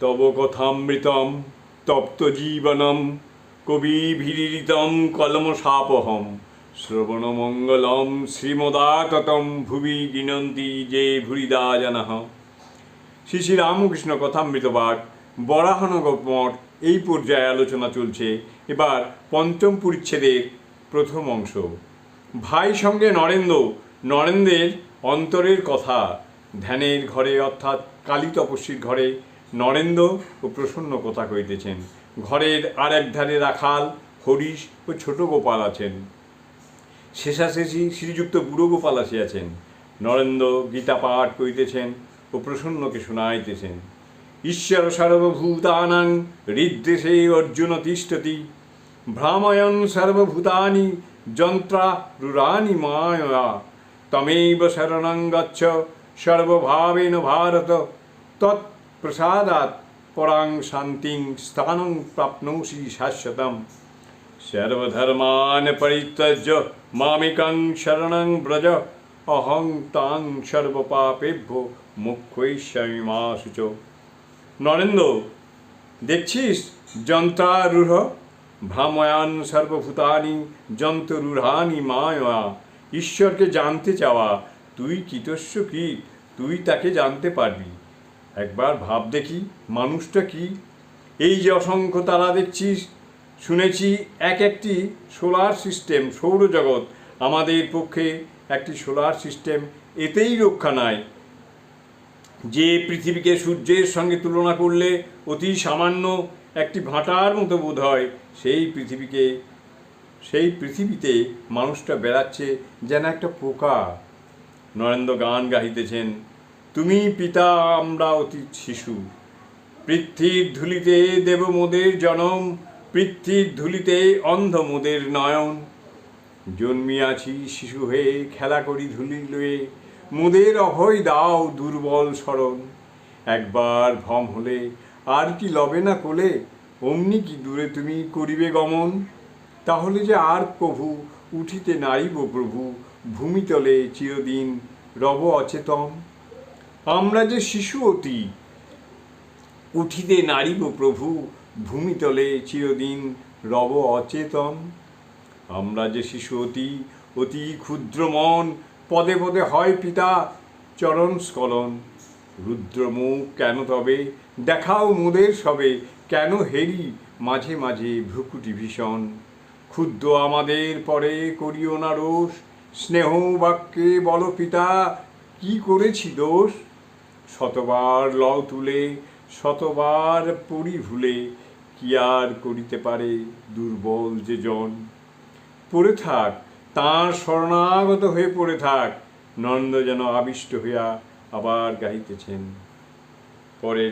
তব কথামৃতম, তপ্ত জীবনম কবিভিরিতম কলমসাপহম, শ্রবণমঙ্গলম, শ্রীমদাততম ভুবি গিনন্তি যে ভুরিদা জানাহ। শ্রী শ্রী রামকৃষ্ণ কথামৃতবাদ বরাহনগর মঠ এই পর্যায়ে আলোচনা চলছে। এবার পঞ্চম পরিচ্ছেদের প্রথম অংশ। ভাই সঙ্গে নরেন্দ্র, নরেন্দ্রের অন্তরের কথা, ধ্যানের ঘরে অর্থাৎ কালী তপস্বীর ঘরে নরেন্দ্র ও প্রসন্ন কথা কইতেছেন ঘরের আর এক ধারে রাখাল, হরিশ ও ছোট গোপাল আছেন। শেষাশেষি শ্রীযুক্ত বুড়ো গোপাল আসিয়াছেন। নরেন্দ্র গীতা পাঠ করিতেছেন ও প্রসন্নকে শোনাইতেছেন। ঈশ্বর সর্বভূতানাং হৃদ্দেশে অর্জুন তিষ্ঠতি। ভ্রাময়ন সর্বভূতানি যন্ত্রা রুরানি মায়া। তমেব শরণং সর্বভাবেন ভারত। তৎপ্রসাদাৎ পরাং শান্তিং স্থানং প্রাপ্নোসি শাশ্বতম সর্বধর্মান পরিত্যজ্য মামিকং শরণং ব্রজ অহং তাং সর্বপাপেভ্য মুখ্যৈষ্যামি মা শুচ নরেন্দ্র দেখছিস যন্ত্রারূঢ় ভ্রাময়ান সর্বভূতানি যন্ত্ররূঢ়ানি মায়া ঈশ্বরকে জানতে চাওয়া তুই কীতস্য কি তুই তাকে জানতে পারবি একবার ভাব দেখি, মানুষটা কি? এই যে অসংখ্য তারা দেখছিস শুনেছি এক একটি সোলার সিস্টেম, সৌরজগৎ। আমাদের পক্ষে একটি সোলার সিস্টেম এতেই রক্ষা নাই। যে পৃথিবীকে সূর্যের সঙ্গে তুলনা করলে অতি সামান্য একটি ভাঁটার মতো বোধ হয়, সেই পৃথিবীকে, সেই পৃথিবীতে মানুষটা বেড়াচ্ছে যেন একটা পোকা। নরেন্দ্র গান গাহিতেছেন তুমি পিতা, আমরা অতি শিশু। পৃথ্বীর ধুলিতে দেব মোদের জনম পৃথ্বীর ধুলিতে অন্ধ মোদের নয়ন। জন্মিয়াছি শিশু হয়ে, খেলা করি ধুলি লয়ে, মোদের অভয় দাও দুর্বল স্মরণ। একবার ভম হলে আর কি লবে না কোলে, অমনি কি দূরে তুমি করিবে গমন? তাহলে যে আর প্রভু, উঠিতে নাইব প্রভু ভূমিতলে চিরদিন রব অচেতন। আমরা যে শিশু অতি, উঠিতে নারিব প্রভু, ভূমিতলে চিরদিন রব অচেতন। আমরা যে শিশু অতি অতি ক্ষুদ্র মন, পদে পদে হয় পিতা চরণ স্খলন। রুদ্রমুখ কেন তবে, দেখাও মোদের সবে, কেন হেরি মাঝে মাঝে ভ্রুকুটি ভীষণ। ক্ষুদ্র আমাদের পরে করিও না রোষ, স্নেহ বাক্যে বল পিতা, কি করেছি দোষ? শতবার লও তুলে, শতবার পড়ি ভুলে, কি আর করিতে পারে দুর্বল যে জন? পড়ে থাক, তাঁর শরণাগত হয়ে পড়ে থাক, নন্দ যেন আবিষ্ট হইয়া আবার গাইতেছেন পরের